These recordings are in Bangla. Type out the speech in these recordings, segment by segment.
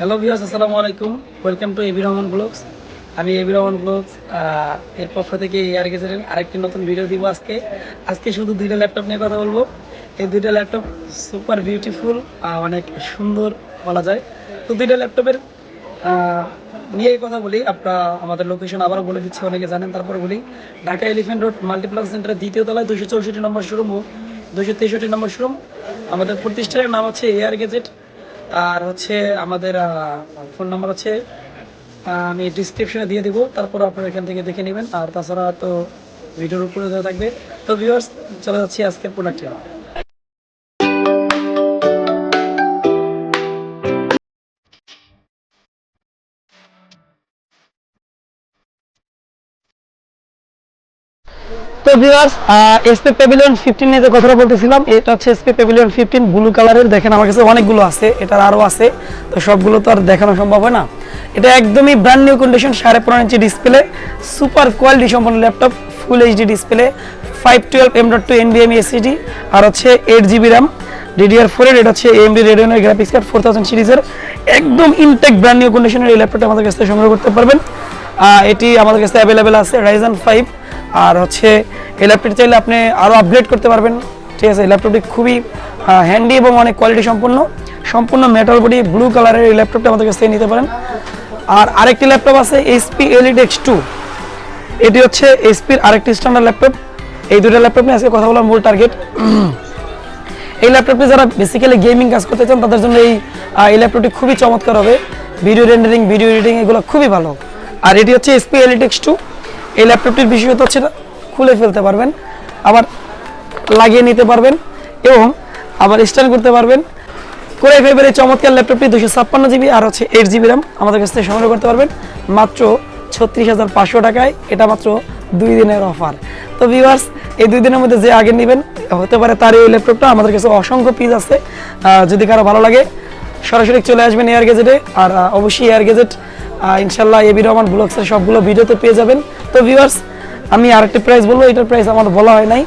হ্যালো ভিউয়ার্স আসসালামু আলাইকুম। Welcome to A B Rahman blogs আমি এবি রহমান ব্লগস এর পক্ষ থেকে এয়ার গেজের আরেকটি নতুন ভিডিও দিব আজকে। আজকে শুধু দুইটা ল্যাপটপ নিয়ে কথা বলব। এই দুইটা ল্যাপটপ সুপার বিউটিফুল অনেক সুন্দর বলা যায়। তো দুইটা ল্যাপটপের নিয়ে কথা বলি। আপনারা আমাদের লোকেশন আবারও বলে দিচ্ছি, অনেকে জানেন, তারপরে বলি। ঢাকা এলিফেন্ট রোড মাল্টিপ্লাক্স সেন্টারের দ্বিতীয় তলায় দুশো চৌষট্টি নম্বর শোরুম দুশো তেষট্টি নম্বর শোরুম আমাদের প্রতিষ্ঠানের নাম হচ্ছে এয়ার গেজেট আর হচ্ছে আমাদের ফোন নাম্বার হচ্ছে আমি ডিসক্রিপশনে দিয়ে দিব, তারপর আপনারা এখান থেকে দেখে নেবেন। আর তাছাড়া তো ভিডিওর উপরে দেওয়া থাকবে। তো ভিউয়ার্স চলে যাচ্ছি আজকের প্রোডাক্টে তো ভিউয়ার্স এসপি প্যাভিলিয়ন ফিফটিন নিয়ে যে কথাটা বলতেছিলাম, এটা হচ্ছে প্যাভিলিয়ন ফিফটিন ব্লু কালারের দেখেন, আমার কাছে অনেকগুলো আছে, এটার আরও আছে, তো সবগুলো তো আর দেখানো সম্ভব হয় না। এটা একদমই ব্র্যান্ড নিউ কন্ডিশন সাড়ে পনেরো ইঞ্চি ডিসপ্লে সুপার কোয়ালিটি সম্পন্ন laptop full HD display five twelve M dot two NBM SSD আর হচ্ছে এইট জিবি র্যাম ডিডিআর ফোরের এটা হচ্ছে এমডি রেডিওনের গ্রাফিক্স কার্ড ফোর থাউজেন্ড সিরিজের একদম ইনটেক ব্র্যান্ড নিউ কন্ডিশনের এই ল্যাপটপটা আমাদের কাছ সংগ্রহ করতে পারবেন। এটি আমাদের কাছে অ্যাভেলেবেল আছে রাইজন ফাইভ আর হচ্ছে এই ল্যাপটপটি চাইলে আপনি আরও আপগ্রেড করতে পারবেন। ঠিক আছে, এই ল্যাপটপটি খুবই হ্যান্ডি এবং অনেক কোয়ালিটি সম্পন্ন। সম্পূর্ণ মেটাল বডি ব্লু কালারের এই ল্যাপটপটা আমাদের কাছ থেকে নিতে পারেন। আর আরেকটি ল্যাপটপ আছে এইচপি এলিড এক্স টু এটি হচ্ছে এইচপির আরেকটি স্ট্যান্ডার্ড ল্যাপটপ এই দুটো ল্যাপটপ নিয়ে আজকে কথা বলার মূল টার্গেট এই ল্যাপটপটি যারা বেসিক্যালি গেমিং কাজ করতে চান, তাদের জন্য এই এই ল্যাপটপটি খুবই চমৎকার হবে। ভিডিও রেন্ডারিং ভিডিও এডিটিং এগুলো খুবই ভালো। আর এটি হচ্ছে এসপি এলিটেক্স টু এই ল্যাপটপটির বিশেষত হচ্ছে না খুলে ফেলতে পারবেন, আবার লাগিয়ে নিতে পারবেন এবং আবার স্ট্যান্ড করতে পারবেন। করে ফাইভের এই চমৎকার ল্যাপটপটি দুশো ছাপ্পান্ন জিবি আর হচ্ছে এইট জিবি র্যাম আমাদের কাছ থেকে সংগ্রহ করতে পারবেন। মাত্র ছত্রিশ হাজার পাঁচশো টাকায়, এটা মাত্র দুই দিনের অফার তো ভিউয়ার্স এই দুই দিনের মধ্যে যে আগে নেবেন, হতে পারে তার এই ল্যাপটপটা আমাদের কাছে অসংখ্য পিস আছে। যদি কারও ভালো লাগে, সরাসরি চলে আসবেন এয়ার গেজেটে আর অবশ্যই এয়ার গেজেট ইনশাল্লাহ এবি রহমান ব্লগসের সবগুলো ভিডিওতে পেয়ে যাবেন। তো ভিউয়ার্স আমি আরেকটি প্রাইস বলব, এটার প্রাইস আমার বলা হয় নাই।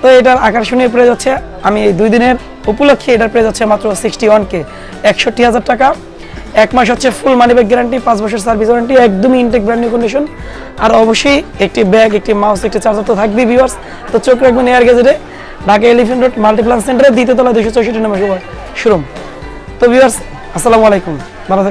তো এটার আকর্ষণীয় প্রাইস হচ্ছে, আমি এই দুই দিনের উপলক্ষে এটার প্রাইস হচ্ছে মাত্র সিক্সটি ওয়ান কে একষট্টি হাজার টাকা। এক মাস হচ্ছে ফুল মানি ব্যাগ গ্যারান্টি পাঁচ বছর সার্ভিস ওয়ারেন্টি একদমই ইনটেক ব্র্যান্ড কন্ডিশন আর অবশ্যই একটি ব্যাগ একটি মাউস একটি চার্জার তো থাকবেই ভিউয়ার্স তো চোখ রাখবেন এয়ার গেজেটে ঢাকা এলিফেন্ট রোড মাল্টিপ্লান সেন্টারে দ্বিতীয় তলা দুশো চৌষট্টি নম্বর শোরুম। তো ভিউয়ার্স আসসালামু আলাইকুম, ভালো